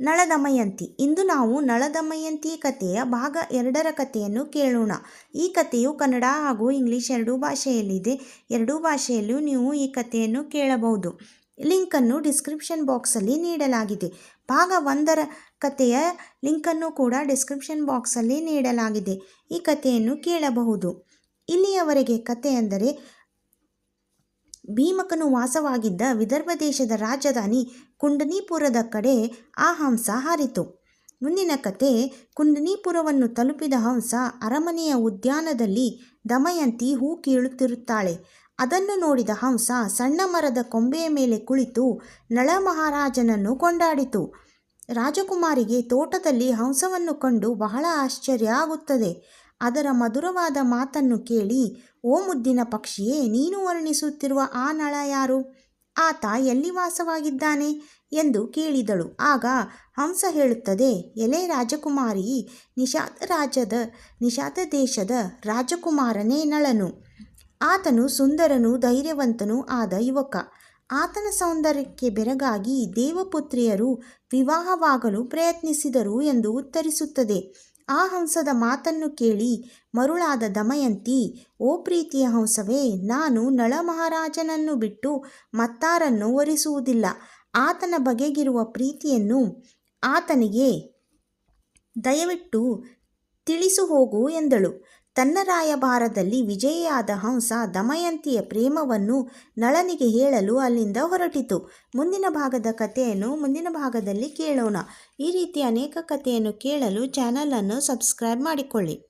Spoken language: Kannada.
ನಳದಮಯಂತಿ. ಇಂದು ನಾವು ನಳದಮಯಂತಿ ಕಥೆಯ ಭಾಗ ಎರಡರ ಕಥೆಯನ್ನು ಕೇಳೋಣ. ಈ ಕಥೆಯು ಕನ್ನಡ ಹಾಗೂ ಇಂಗ್ಲಿಷ್ ಎರಡೂ ಭಾಷೆಯಲ್ಲಿದೆ. ಎರಡೂ ಭಾಷೆಯಲ್ಲೂ ನೀವು ಈ ಕಥೆಯನ್ನು ಕೇಳಬಹುದು. ಲಿಂಕನ್ನು ಡಿಸ್ಕ್ರಿಪ್ಷನ್ ಬಾಕ್ಸಲ್ಲಿ ನೀಡಲಾಗಿದೆ. ಭಾಗ ಒಂದರ ಕಥೆಯ ಲಿಂಕನ್ನು ಕೂಡ ಡಿಸ್ಕ್ರಿಪ್ಷನ್ ಬಾಕ್ಸಲ್ಲಿ ನೀಡಲಾಗಿದೆ. ಈ ಕಥೆಯನ್ನು ಕೇಳಬಹುದು. ಇಲ್ಲಿಯವರೆಗೆ ಕಥೆ ಅಂದರೆ ಭೀಮಕನು ವಾಸವಾಗಿದ್ದ ವಿದರ್ಭ ದೇಶದ ರಾಜಧಾನಿ ಕುಂಡನೀಪುರದ ಕಡೆ ಆ ಹಂಸ ಹಾರಿತು. ಮುಂದಿನ ಕತೆ, ಕುಂಡನೀಪುರವನ್ನು ತಲುಪಿದ ಹಂಸ ಅರಮನೆಯ ಉದ್ಯಾನದಲ್ಲಿ ದಮಯಂತಿ ಹೂ ಕೀಳುತ್ತಿರುತ್ತಾಳೆ. ಅದನ್ನು ನೋಡಿದ ಹಂಸ ಸಣ್ಣ ಮರದ ಕೊಂಬೆಯ ಮೇಲೆ ಕುಳಿತು ನಳ ಮಹಾರಾಜನನ್ನು ಕೊಂಡಾಡಿತು. ರಾಜಕುಮಾರಿಗೆ ತೋಟದಲ್ಲಿ ಹಂಸವನ್ನು ಕಂಡು ಬಹಳ ಆಶ್ಚರ್ಯ ಆಗುತ್ತದೆ. ಅದರ ಮಧುರವಾದ ಮಾತನ್ನು ಕೇಳಿ, ಓ ಮುದ್ದಿನ ಪಕ್ಷಿಯೇ, ನೀನು ವರ್ಣಿಸುತ್ತಿರುವ ಆ ನಳ ಯಾರು? ಆತ ಎಲ್ಲಿ ವಾಸವಾಗಿದ್ದಾನೆ? ಎಂದು ಕೇಳಿದಳು. ಆಗ ಹಂಸ ಹೇಳುತ್ತದೆ, ಎಲೆ ರಾಜಕುಮಾರಿ ನಿಷಾದ ರಾಜದ ನಿಷಾದ ದೇಶದ ರಾಜಕುಮಾರನೇ ನಳನು. ಆತನು ಸುಂದರನು, ಧೈರ್ಯವಂತನೂ ಆದ ಯುವಕ. ಆತನ ಸೌಂದರ್ಯಕ್ಕೆ ಬೆರಗಾಗಿ ದೇವಪುತ್ರಿಯರು ವಿವಾಹವಾಗಲು ಪ್ರಯತ್ನಿಸಿದರು ಎಂದು ಉತ್ತರಿಸುತ್ತದೆ. ಆ ಹಂಸದ ಮಾತನ್ನು ಕೇಳಿ ಮರುಳಾದ ದಮಯಂತಿ, ಓ ಪ್ರೀತಿಯ ಹಂಸವೇ, ನಾನು ನಳ ಮಹಾರಾಜನನ್ನು ಬಿಟ್ಟು ಮತ್ತಾರನ್ನು ಒರಿಸುವುದಿಲ್ಲ ಆತನ ಬಗೆಗಿರುವ ಪ್ರೀತಿಯನ್ನು ಆತನಿಗೆ ದಯವಿಟ್ಟು ತಿಳಿಸು ಹೋಗು ಎಂದಳು. ತನ್ನ ರಾಯಭಾರದಲ್ಲಿ ವಿಜಯಿಯಾದ ಹಂಸ ದಮಯಂತಿಯ ಪ್ರೇಮವನ್ನು ನಳನಿಗೆ ಹೇಳಲು ಅಲ್ಲಿಂದ ಹೊರಟಿತು. ಮುಂದಿನ ಭಾಗದ ಕಥೆಯನ್ನು ಮುಂದಿನ ಭಾಗದಲ್ಲಿ ಕೇಳೋಣ. ಈ ರೀತಿ ಅನೇಕ ಕಥೆಯನ್ನು ಕೇಳಲು ಚಾನಲನ್ನು ಸಬ್ಸ್ಕ್ರೈಬ್ ಮಾಡಿಕೊಳ್ಳಿ.